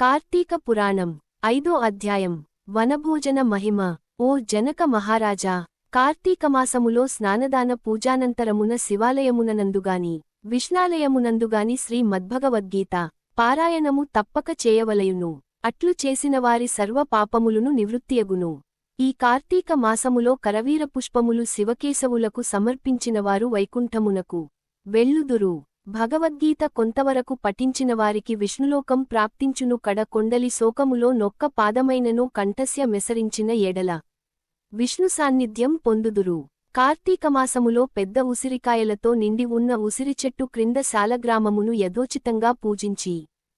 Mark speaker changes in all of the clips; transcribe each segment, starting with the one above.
Speaker 1: కార్తీక పురాణం ఐదో అధ్యాయం వనభోజన మహిమ. ఓ జనక మహారాజా కార్తీకమాసములో స్నానదాన పూజానంతరమున శివాలయముననందుగాని విష్ణాలయమునందుగాని శ్రీ మద్భగవద్గీత పారాయణము తప్పక చేయవలయును. అట్లు చేసినవారి సర్వ పాపములును నివృత్తియగును. ఈ కార్తీక మాసములో కరవీర పుష్పములు శివకేశవులకు సమర్పించినవారు వైకుంఠమునకు. వెళ్ళుదురు. భగవద్గీత కొంతవరకు పఠించినవారికి విష్ణులోకం ప్రాప్తించును కడ కొండలి శోకములో నొక్క పాదమైనను కంఠస్య మెసరించిన ఎడల. విష్ణు సాన్నిధ్యం పొందుదురు. కార్తీకమాసములో పెద్ద ఉసిరికాయలతో నిండి ఉన్న ఉసిరిచెట్టు క్రింద శాలగ్రామమును యథోచితంగా పూజించి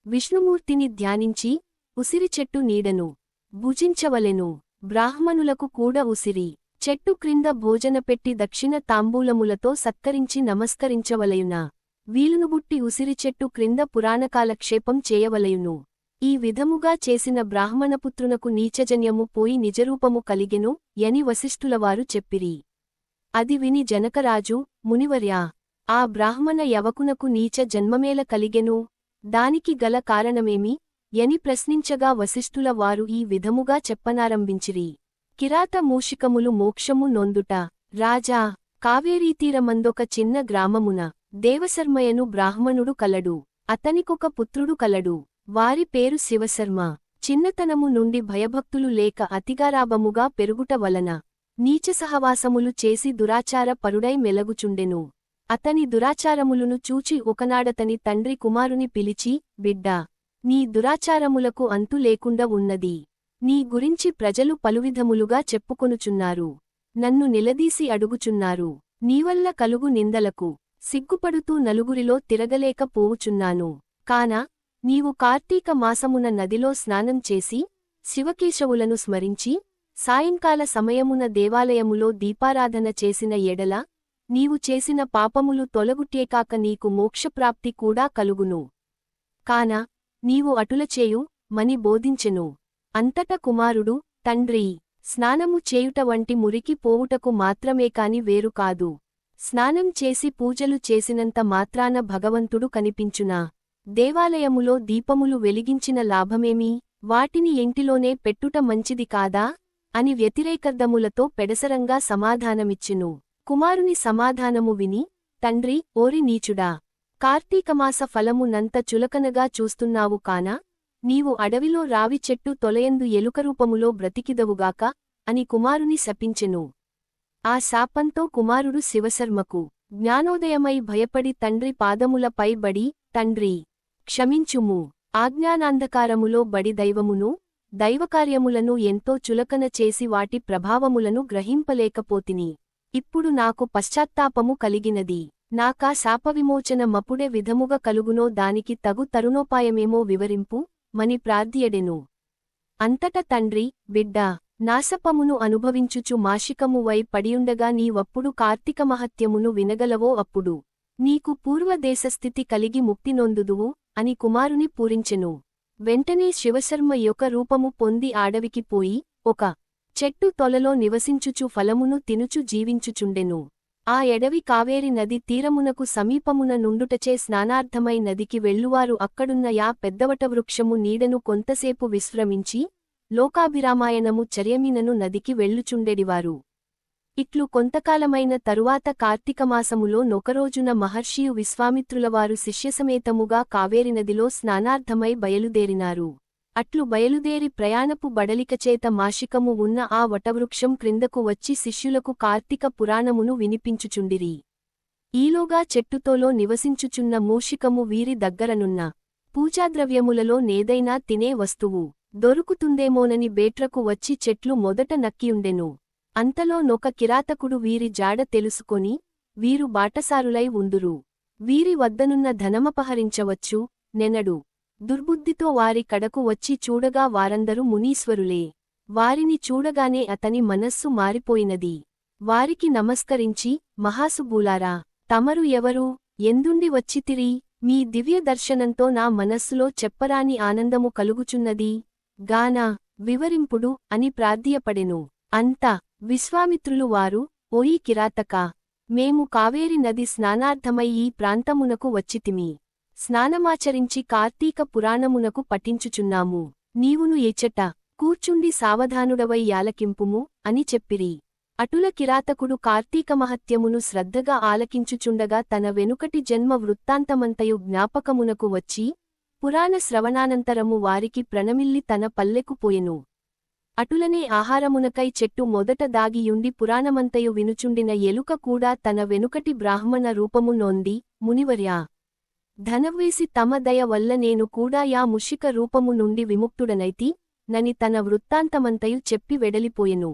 Speaker 1: విష్ణుమూర్తిని ధ్యానించి ఉసిరిచెట్టు నీడను భుజించవలెను. బ్రాహ్మణులకు కూడా ఉసిరి చెట్టు క్రింద భోజనపెట్టి దక్షిణ తాంబూలములతో సత్కరించి నమస్కరించవలయునా వీలునుబుట్టి ఉసిరిచెట్టు క్రింద పురాణకాలక్షేపం చేయవలయును. ఈ విధముగా చేసిన బ్రాహ్మణపుత్రునకు నీచజన్యము పోయి నిజరూపము కలిగెను యని వశిష్ఠులవారు చెప్పిరి. అది విని జనకరాజు మునివర్యా ఆ బ్రాహ్మణ యవకునకు నీచ జన్మమేల కలిగెను? దానికి గల కారణమేమి? యని ప్రశ్నించగా వశిష్ఠుల వారు ఈ విధముగా చెప్పనారంభించిరి. కిరాత మూషికములు మోక్షము నొందుట. రాజా కావేరీతీరమందొక చిన్న గ్రామమున దేవశర్మయను బ్రాహ్మణుడు కలడు అతనికొక పుత్రుడు కలడు. వారి పేరు శివశర్మ. చిన్నతనము నుండి భయభక్తులు లేక అతిగారాభముగా పెరుగుట వలన నీచ సహవాసములు చేసి దురాచార పరుడై మెలగుచుండెను. అతని దురాచారములను చూచి ఒకనాడతని తండ్రి కుమారుని పిలిచి బిడ్డా నీ దురాచారములకు అంతు లేకుండా ఉన్నది. నీ గురించి ప్రజలు పలువిధములుగా చెప్పుకొనుచున్నారు. నన్ను నిలదీసి అడుగుచున్నారు. నీవల్ల కలుగు నిందలకు సిగ్గుపడుతూ నలుగురిలో తిరగలేక పోవుచున్నాను. కాన నీవు కార్తీక మాసమున నదిలో స్నానం చేసి శివకేశవులను స్మరించి సాయంకాల సమయమున దేవాలయములో దీపారాధన చేసిన ఎడల నీవు చేసిన పాపములు తొలగుట్టేకాక నీకు మోక్షప్రాప్తి కూడా కలుగును. కాన నీవు అటులచేయు మని బోధించెను. అంతట కుమారుడు తండ్రి స్నానము చేయుట వంటి మురికి పోవుటకు మాత్రమే కాని వేరు కాదు. స్నానం చేసి పూజలు చేసినంత మాత్రాన భగవంతుడు కనిపించునా? దేవాలయములో దీపములు వెలిగించిన లాభమేమి? వాటిని ఎంటిలోనే పెట్టుట మంచిది కాదా? అని వ్యతిరేకర్దములతో పెడసరంగా సమాధానమిచ్చును. కుమారుని సమాధానము విని తండ్రి ఓరి నీచుడా! కార్తీకమాస ఫలము నంత చులకనగా చూస్తున్నావు కానా? నీవు అడవిలో రావి చెట్టు తొలయందు ఎలుకరూపములో బ్రతికిదవుగాక అని కుమారుని శపించెను. ఆ శాపంతో కుమారుడు శివశర్మకు జ్ఞానోదయమై భయపడి తండ్రి పాదములపై బడి తండ్రి క్షమించుము. ఆజ్ఞానాంధకారములో బడి దైవమును దైవకార్యములను ఎంతో చులకన చేసి వాటి ప్రభావములను గ్రహింపలేకపోతిని. ఇప్పుడు నాకు పశ్చాత్తాపము కలిగినది. నాకా శాపవిమోచన మపుడే విధముగ కలుగునో దానికి తగు తరుణోపాయమేమో వివరింపు మని ప్రార్థియడెను. అంతట తండ్రి బిడ్డా నాశపమును అనుభవించుచు మాషికమువై పడియుండగా నీవప్పుడు కార్తీక మహత్యమును వినగలవో అప్పుడు. నీకు పూర్వదేశస్థితి కలిగి ముక్తి నొందుదువు అని కుమారుని పూరించెను. వెంటనే శివశర్మ యొక్క రూపము పొంది ఆడవికి పోయి ఒక చెట్టు తొలలో నివసించుచు ఫలమును తినుచు జీవించుచుండెను. ఆ ఎడవి కావేరి నది తీరమునకు సమీపమున నుండుటచే స్నానార్థమై నదికి వెళ్ళువారు అక్కడున్న యా పెద్దవట వృక్షము నీడను కొంతసేపు విశ్రమించి లోకాభిరామాయణము చర్యమినను నదికి వెళ్ళుచుండెడివారు. ఇట్లు కొంతకాలమైన తరువాత కార్తీకమాసములో నొకరోజున మహర్షియు విశ్వామిత్రులవారు శిష్యసమేతముగా కావేరి నదిలో స్నానార్థమై బయలుదేరినారు. అట్లు బయలుదేరి ప్రయాణపు బడలికచేత మాషికము ఉన్న ఆ వటవృక్షం క్రిందకు వచ్చి శిష్యులకు కార్తీక పురాణమును వినిపించుచుండిరి. ఈలోగా చెట్టుతోలో నివసించుచున్న మూషికము వీరి దగ్గరనున్న పూజాద్రవ్యములలో నేదైనా తినే వస్తువు. దొరుకుతుందేమోనని బేట్రకు వచ్చి చెట్లు మొదట నక్కియుండెను. అంతలో నొక కిరాతకుడు వీరి జాడ తెలుసుకొని వీరు బాటసారులై ఉందురు. వీరి వద్దనున్న ధనమపహరించవచ్చు నెనడు. దుర్బుద్ధితో వారి కడకు వచ్చి చూడగా వారందరూ మునీశ్వరులే. వారిని చూడగానే అతని మనస్సు మారిపోయినది. వారికి నమస్కరించి మహాసుబూలారా తమరు ఎవరు? ఎందుండి వచ్చితిరి? మీ దివ్య దర్శనంతో నా మనస్సులో చెప్పరాని ఆనందము కలుగుచున్నది? గానా వివరింపుడు అని ప్రార్థియపడెను. అంతా విశ్వామిత్రులు వారు ఓయి కిరాతక మేము కావేరి నది స్నానార్థమై ఈ ప్రాంతమునకు వచ్చితిమి. స్నానమాచరించి కార్తీక పురాణమునకు పఠించుచున్నాము. నీవును ఎచ్చట కూర్చుండి సావధానుడవై యాలకింపుము అని చెప్పిరి. అటుల కిరాతకుడు కార్తీక మహత్యమును శ్రద్ధగా ఆలకించుచుండగా తన వెనుకటి జన్మ వృత్తాంతమంతయు జ్ఞాపకమునకు వచ్చి పురాణ శ్రవణానంతరము వారికి ప్రణమిల్లి తన పల్లెకు పోయెను. అటులనే ఆహారమునకై చెట్టు మొదట దాగియుండి పురాణమంతయు వినుచుండిన ఎలుక కూడా తన వెనుకటి బ్రాహ్మణ రూపము నొంది మునివర్యా! ధనవేసి తమ దయ వల్ల నేను కూడా యా ముషిక రూపము నుండి విముక్తుడనైతి నని తన వృత్తాంతమంతయు చెప్పి వెడలిపోయెను.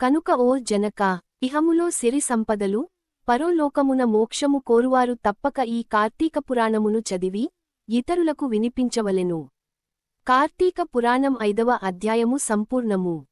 Speaker 1: కనుక ఓ జనక ఇహములో సిరి సంపదలు పరోలోకమున మోక్షము కోరువారు తప్పక ఈ కార్తీక పురాణమును చదివి ఇతరులకు వినిపించవలెను. కార్తీక పురాణం ఐదవ అధ్యాయము సంపూర్ణము.